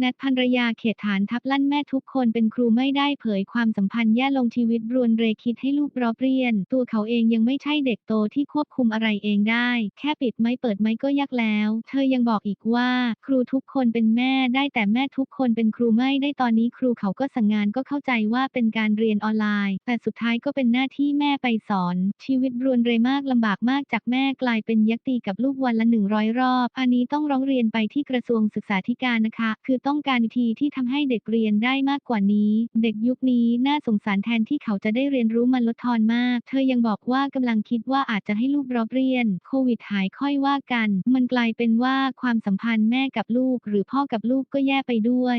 แนทภรรยาเขตฐานทับลั่นแม่ทุกคนเป็นครูไม่ได้เผยความสัมพันธ์แย่ลงชีวิตรวนเรคิดให้ลูกรอบเรียน ตัวเขาเองยังไม่ใช่เด็กโตที่ควบคุมอะไรเองได้ แค่ปิดไม่เปิดไม่ก็ยากแล้ว เธอยังบอกอีกว่า ครูทุกคนเป็นแม่ได้แต่แม่ทุกคนเป็นครูไม่ได้ตอนนี้ครูเขาก็สั่งงานก็เข้าใจว่าเป็นการเรียนออนไลน์ แต่สุดท้ายก็เป็นหน้าที่แม่ไปสอน ชีวิตรวนเรมากลำบากมากจากแม่กลายเป็นยักตีกับลูกวันละ100รอบ อันนี้ต้องร้องเรียนไปที่กระทรวงศึกษาธิการนะคะ คือต้องการวิธีที่ทำให้เด็กเรียนได้มากกว่านี้ เด็กยุคนี้น่าสงสารแทนที่เขาจะได้เรียนรู้มันลดทอนมาก เธอยังบอกว่ากำลังคิดว่าอาจจะให้ลูกรอบเรียน โควิดหายค่อยว่ากัน มันกลายเป็นว่าความสัมพันธ์แม่กับลูก หรือพ่อกับลูกก็แย่ไปด้วย